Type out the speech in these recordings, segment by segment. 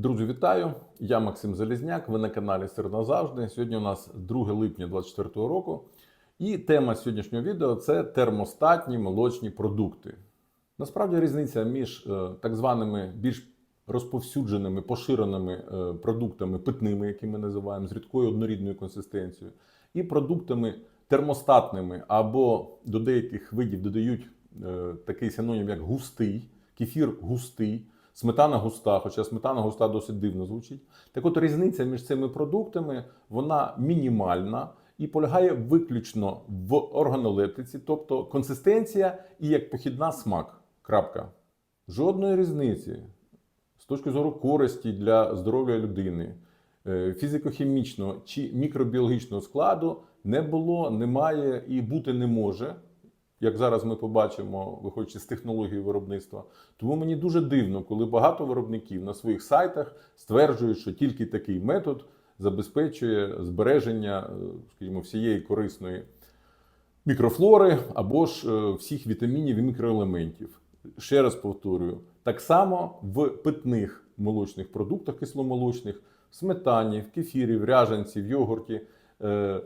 Друзі, вітаю! Я Максим Залізняк. Ви на каналі Сир назавжди. Сьогодні у нас 2 липня 2024 року. І тема сьогоднішнього відео це термостатні молочні продукти. Насправді різниця між е, так званими більш розповсюдженими, поширеними е, продуктами питними, які ми називаємо, з рідкою однорідною консистенцією, і продуктами термостатними або до деяких видів додають е, такий синонім, як густий, кефір густий. Сметана густа, хоча сметана густа досить дивно звучить. Так от різниця між цими продуктами вона мінімальна і полягає виключно в органолептиці, тобто консистенція і як похідна смак. Крапка. Жодної різниці з точки зору користі для здоров'я людини, е, фізико-хімічного чи мікробіологічного складу не було, немає і бути не може як зараз ми побачимо, виходячи з технології виробництва. Тому мені дуже дивно, коли багато виробників на своїх сайтах стверджують, що тільки такий метод забезпечує збереження, е, скажімо, всієї корисної мікрофлори або ж е, всіх вітамінів і мікроелементів. Ще раз повторюю: так само в питних молочних продуктах кисломолочних, в сметані, в кефірі, в ряжанці, в йогурті. е,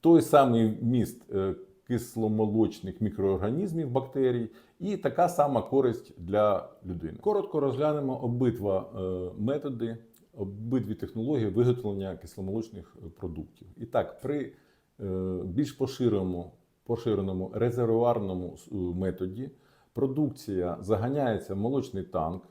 Той самий вміст е, кисломолочних мікроорганізмів, бактерій, і така сама користь для людини. Коротко розглянемо обидва е, методи, обидві технології виготовлення кисломолочних е, продуктів. І так, при е, більш поширеному, поширеному резервуарному методі продукція заганяється в молочний танк.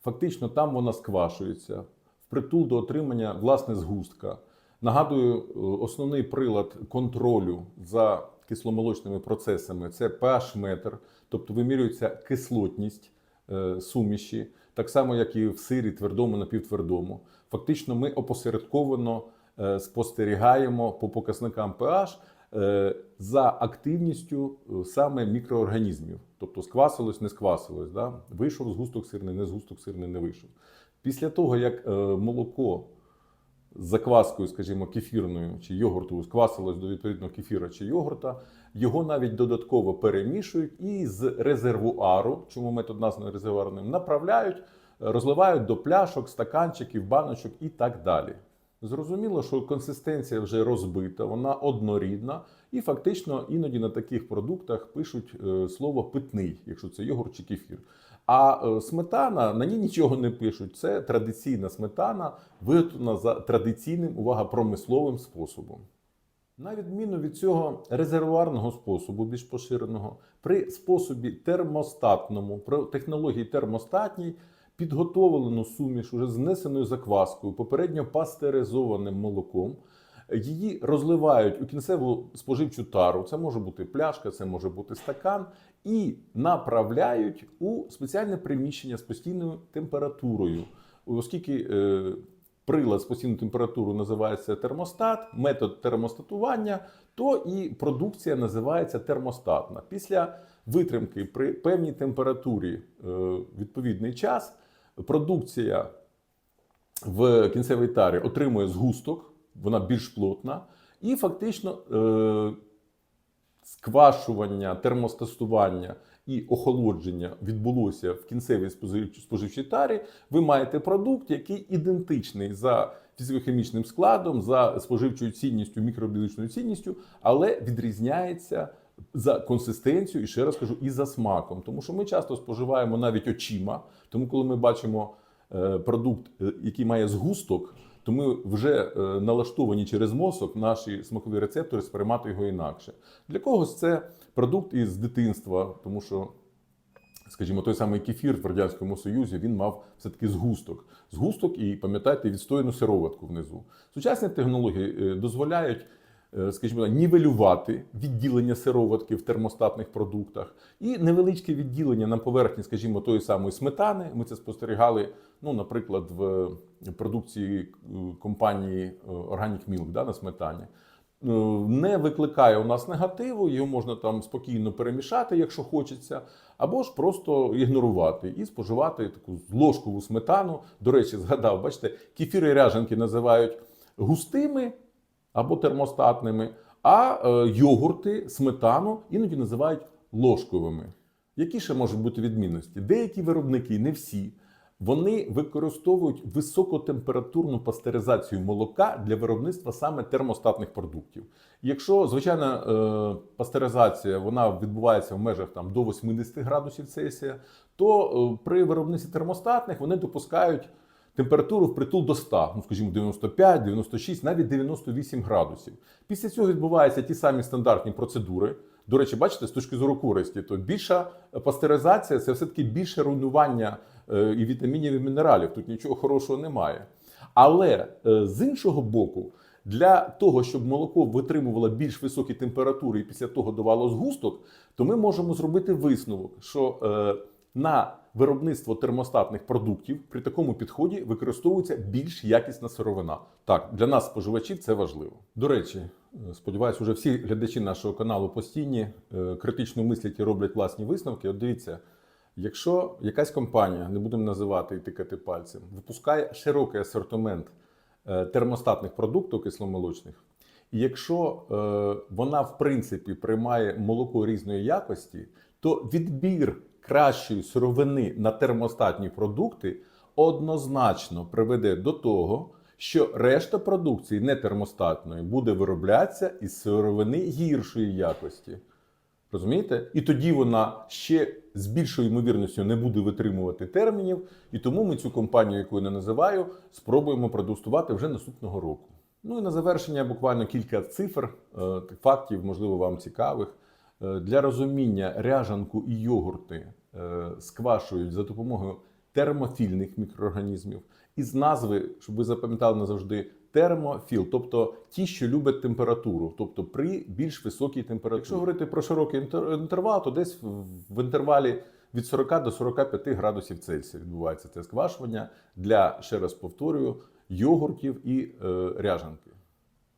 Фактично, там вона сквашується впритул до отримання власне згустка. Нагадую, основний прилад контролю за кисломолочними процесами це pH-метр, тобто вимірюється кислотність е, суміші, так само, як і в сирі твердому напівтвердому. Фактично, ми опосередковано е, спостерігаємо по показникам pH е, за активністю саме мікроорганізмів. Тобто сквасилось, не сквасилось. Да? Вийшов згусток сирний, не згусток сирний не вийшов. Після того, як молоко з закваскою, скажімо, кефірною чи йогуртовою сквасилось до відповідного кефіра чи йогурта, його навіть додатково перемішують і з резервуару, чому метод названий резервуарним, направляють, розливають до пляшок, стаканчиків, баночок і так далі. Зрозуміло, що консистенція вже розбита, вона однорідна, і фактично іноді на таких продуктах пишуть е, слово питний, якщо це йогурт чи кефір. А е, сметана на ній нічого не пишуть. Це традиційна сметана, виготовлена за традиційним, увага, промисловим способом. На відміну від цього резервуарного способу, більш поширеного, при способі термостатному, при технології термостатній, підготовлену суміш уже знесеною закваскою, попередньо пастеризованим молоком. Її розливають у кінцеву споживчу тару. Це може бути пляшка, це може бути стакан, і направляють у спеціальне приміщення з постійною температурою, оскільки е, прилад з постійною температурою називається термостат, метод термостатування, то і продукція називається термостатна. Після витримки при певній температурі е, відповідний час продукція в кінцевій тарі отримує згусток, вона більш плотна, і фактично е, сквашування, термостастування і охолодження відбулося в кінцевій спожив- споживчій тарі. Ви маєте продукт, який ідентичний за фізико-хімічним складом, за споживчою цінністю, мікробіологічною цінністю, але відрізняється. За консистенцією, і ще раз кажу, і за смаком, тому що ми часто споживаємо навіть очима. Тому, коли ми бачимо е, продукт, е, який має згусток, то ми вже е, налаштовані через мозок наші смакові рецептори сприймати його інакше. Для когось це продукт із дитинства, тому що, скажімо, той самий кефір в радянському союзі він мав все таки згусток. Згусток і пам'ятайте відстояну сироватку внизу. Сучасні технології е, дозволяють. Е, Скажімо, нівелювати відділення сироватки в термостатних продуктах і невеличке відділення на поверхні, скажімо, тої самої сметани. Ми це спостерігали, ну, наприклад, в продукції е, компанії е, Organic Milk да, на сметані. Не викликає у нас негативу, його можна там спокійно перемішати, якщо хочеться, або ж просто ігнорувати і споживати таку ложкову сметану. До речі, згадав, бачите, кефіри ряженки називають густими або термостатними, а е, йогурти, сметану іноді називають ложковими. Які ще можуть бути відмінності? Деякі виробники, не всі, Вони використовують високотемпературну пастеризацію молока для виробництва саме термостатних продуктів. Якщо звичайна е, пастеризація вона відбувається в межах там до 80 градусів Цельсія, то е, при виробництві термостатних вони допускають температуру впритул до 100, ну скажімо, 95, 96, навіть 98 градусів. Після цього відбуваються ті самі стандартні процедури. До речі, бачите, з точки зору користі, то більша пастеризація це все-таки більше руйнування е, і вітамінів, і мінералів. Тут нічого хорошого немає. Але е, з іншого боку, для того, щоб молоко витримувало більш високі температури і після того давало згусток, то ми можемо зробити висновок, що е, на виробництво термостатних продуктів при такому підході використовується більш якісна сировина. Так, для нас, споживачів, це важливо. До речі, е, сподіваюся, вже всі глядачі нашого каналу постійні е, критично мислять і роблять власні висновки. От дивіться, якщо якась компанія, не будемо називати і тикати пальцем, випускає широкий асортимент е, термостатних продуктів кисломолочних, і якщо вона в принципі приймає молоко різної якості, то відбір кращої сировини на термостатні продукти однозначно приведе до того, що решта продукції нетермостатної буде вироблятися із сировини гіршої якості. Розумієте? І тоді вона ще з більшою ймовірністю не буде витримувати термінів, і тому ми цю компанію, яку я не називаю, спробуємо продустувати вже наступного року. Ну і на завершення буквально кілька цифр, е, фактів, можливо, вам цікавих. Е, Для розуміння ряжанку і йогурти сквашують за допомогою термофільних мікроорганізмів. Із назви, щоб ви запам'ятали назавжди, термофіл, тобто ті, що люблять температуру, тобто при більш високій температурі. Якщо говорити про широкий інтер- інтервал, то десь в- в інтервалі від 40 до 45 градусів Цельсія відбувається це сквашування для, ще раз повторюю, йогуртів і е, ряжанки.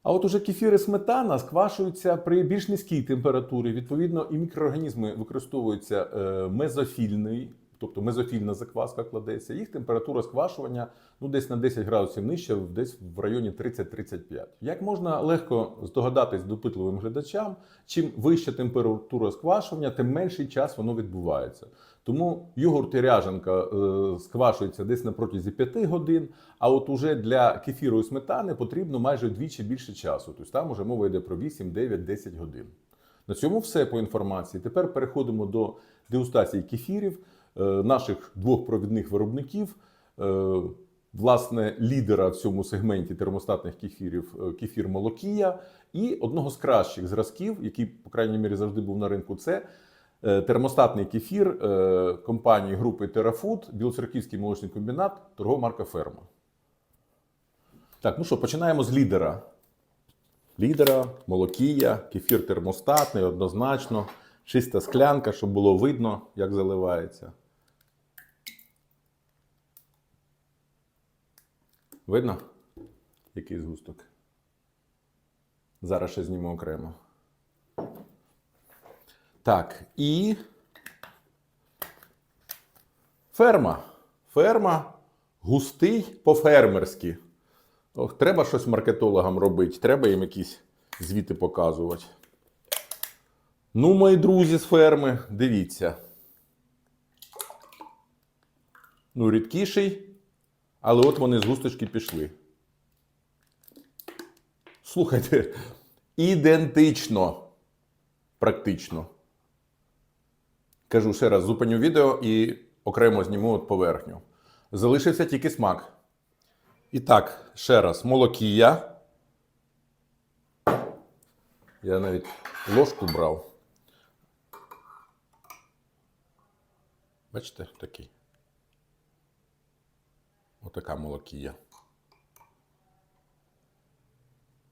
А от уже кефір і сметана сквашуються при більш низькій температурі. Відповідно, і мікроорганізми використовуються е, мезофільний, тобто мезофільна закваска кладеться. Їх температура сквашування ну, десь на 10 градусів нижче, десь в районі 30-35. Як можна легко здогадатись допитливим глядачам, чим вища температура сквашування, тим менший час воно відбувається. Тому йогурт і ряжанка е, сквашується десь на протязі 5 годин, а от уже для кефіру і сметани потрібно майже вдвічі більше часу. Тобто там уже мова йде про 8, 9, 10 годин. На цьому все по інформації. Тепер переходимо до дегустації кефірів наших двох провідних виробників. Е, Власне, лідера в цьому сегменті термостатних кефірів е, кефір Молокія, і одного з кращих зразків, який, по крайній мірі, завжди був на ринку, це е, термостатний кефір е, компанії групи Терафуд, Білоцерківський молочний комбінат, торгова марка Ферма. Так, ну що, починаємо з лідера. Лідера, молокія, кефір термостатний, однозначно. Чиста склянка, щоб було видно, як заливається. Видно? Який згусток? Зараз ще зніму окремо. Так, і ферма. Ферма густий по-фермерськи. Ох, треба щось маркетологам робити, треба їм якісь звіти показувати. Ну, мої друзі з ферми, дивіться. Ну, рідкіший, але от вони з густочки пішли. Слухайте, ідентично. Практично. Кажу ще раз, зупиню відео і окремо зніму от поверхню. Залишився тільки смак. І так, ще раз, молокія. Я навіть ложку брав. Бачите, такий. Отака молокія.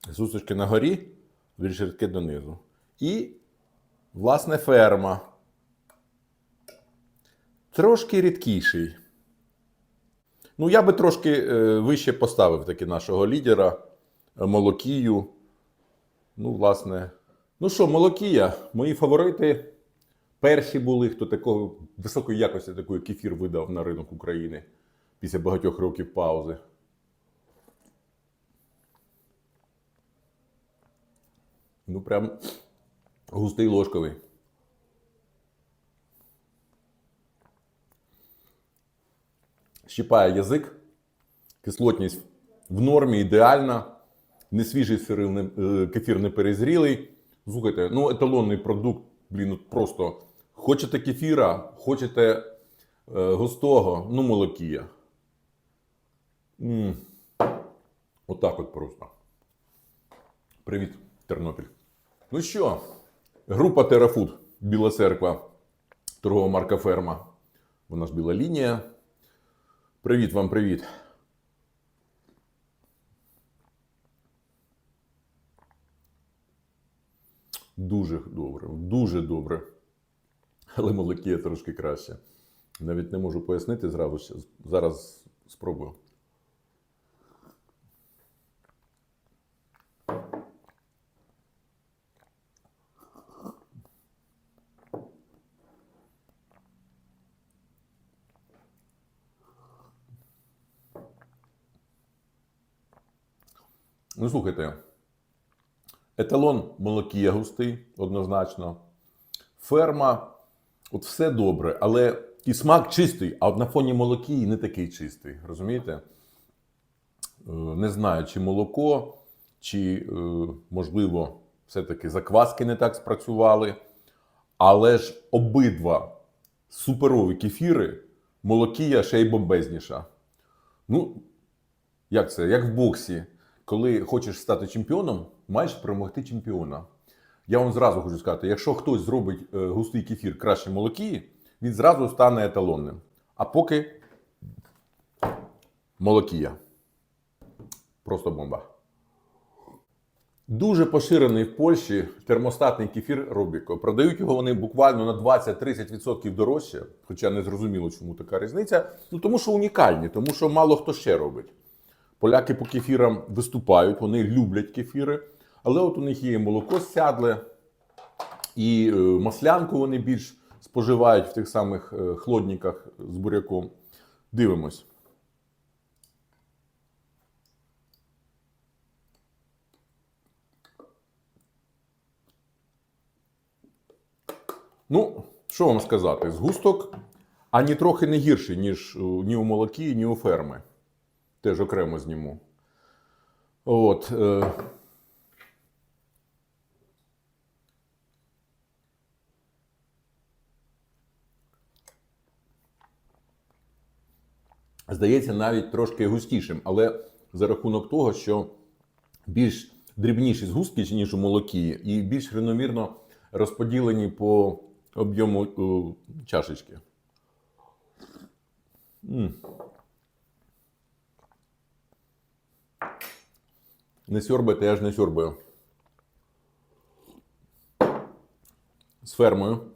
Зусочки на горі, віршірки донизу. І, власне, ферма. Трошки рідкіший. Ну, я би трошки е, вище поставив таки нашого лідера е, Молокію. Ну, власне. Ну що, Молокія, мої фаворити. Перші були, хто такого високої якості такий кефір видав на ринок України після багатьох років паузи. Ну, прям густий ложковий. щипає язик, кислотність в нормі, ідеальна, не свіжий сирил, не, е, кефір не перезрілий. Слухайте, ну еталонний продукт, блін, просто хочете кефіра, хочете е, густого, ну молокія. Отак от просто. Привіт, Тернопіль. Ну що, група Терафуд, Біла церква, торгова марка Ферма. Вона ж біла лінія. Привіт вам, привіт. Дуже добре, дуже добре. Але молокія трошки краще. Навіть не можу пояснити зразу. Зараз спробую. Ну, слухайте, еталон молокія густий, однозначно. Ферма, от все добре, але і смак чистий, а от на фоні молокії не такий чистий. Розумієте? Е, Не знаю, чи молоко, чи, е, можливо, все-таки закваски не так спрацювали. Але ж обидва суперові кефіри, молокія ще й бомбезніша. Ну, як це? Як в боксі, коли хочеш стати чемпіоном, маєш перемогти чемпіона. Я вам зразу хочу сказати: якщо хтось зробить е, густий кефір краще молокії, він зразу стане еталонним. А поки молокія. Просто бомба. Дуже поширений в Польщі термостатний кефір Робіко. Продають його вони буквально на 20-30% дорожче, хоча не зрозуміло, чому така різниця. Ну тому що унікальні, тому що мало хто ще робить. Поляки по кефірам виступають, вони люблять кефіри, але от у них є молоко сядле, і е, маслянку вони більш споживають в тих самих е, хлодниках з буряком. Дивимось. Ну, що вам сказати? Згусток ані трохи не гірший, ніж ні у молокі, ні у ферми. Теж окремо зніму. От. Е... Здається, навіть трошки густішим, але за рахунок того, що більш дрібніші згустки, ніж у молокі, і більш рівномірно розподілені по об'єму е, чашечки. Не сьорбайте, я ж не сьорбаю. З фермою.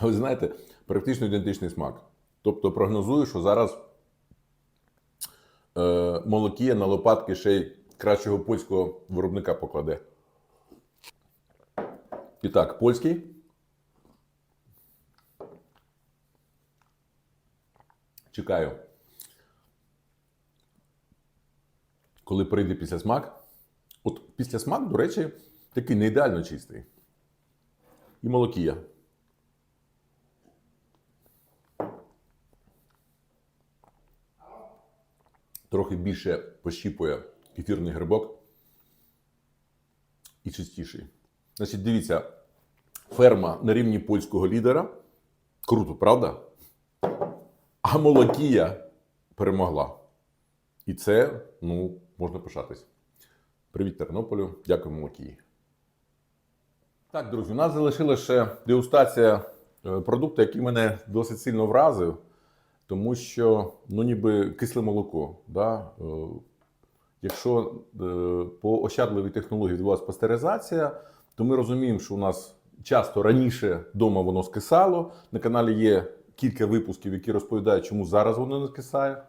Ви знаєте, практично ідентичний смак. Тобто прогнозую, що зараз е, молокія на лопатки ще й кращого польського виробника покладе. І так, польський. Чекаю. Коли прийде після смак. От після смак, до речі, такий не ідеально чистий. І молокія. Трохи більше пощіпує кефірний грибок. І чистіший. Значить, дивіться, ферма на рівні польського лідера. Круто, правда? А Молокія перемогла. І це, ну, можна пишатись. Привіт, Тернополю. Дякую, Молокії. Так, друзі, у нас залишилася ще дегустація е, продукту, який мене досить сильно вразив, тому що, ну, ніби кисле молоко. Да? Якщо е, по ощадливій технології відбулася пастеризація, то ми розуміємо, що у нас часто раніше вдома воно скисало. На каналі є кілька випусків, які розповідають, чому зараз воно не скисає.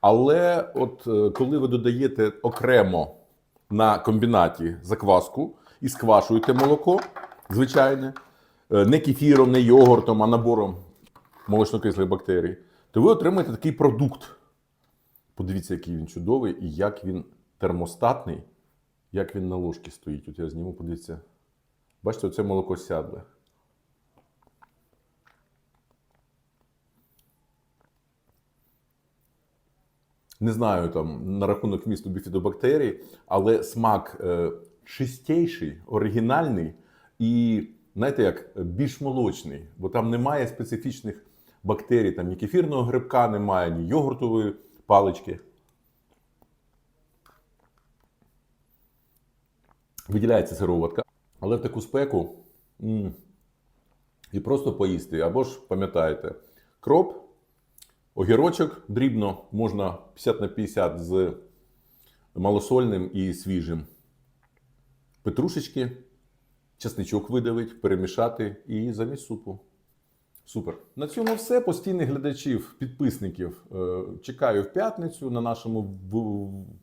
Але от е, коли ви додаєте окремо на комбінаті закваску і сквашуєте молоко, звичайне, е, не кефіром, не йогуртом, а набором молочно-кислих бактерій, то ви отримаєте такий продукт. Подивіться, який він чудовий і як він термостатний, як він на ложці стоїть. От я зніму, подивіться. Бачите, оце молоко сядле. Не знаю там на рахунок вмісту біфідобактерій, але смак е, чистіший, оригінальний і, знаєте, як більш молочний, бо там немає специфічних бактерій, там ні кефірного грибка немає, ні йогуртової палички. Виділяється сироватка, але в таку спеку м, і просто поїсти. Або ж пам'ятаєте, кроп, огірочок дрібно, можна 50 на 50 з малосольним і свіжим. Петрушечки, чесничок видавить, перемішати і замість супу. Супер. На цьому все. Постійних глядачів, підписників е, чекаю в п'ятницю на нашому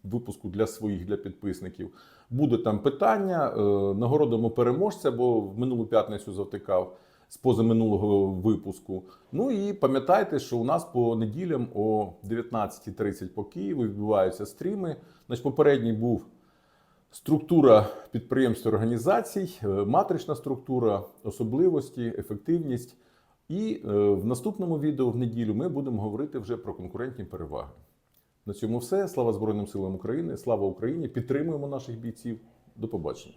випуску для своїх для підписників. Буде там питання. е, Нагородимо переможця, бо в минулу п'ятницю завтикав з позаминулого випуску. Ну і пам'ятайте, що у нас по неділям о 19.30 по Києву відбуваються стріми. Значить, попередній був Структура підприємств і організацій, е, матрична структура, особливості, ефективність. І е, в наступному відео в неділю ми будемо говорити вже про конкурентні переваги. На цьому все. Слава Збройним силам України, слава Україні! Підтримуємо наших бійців. До побачення.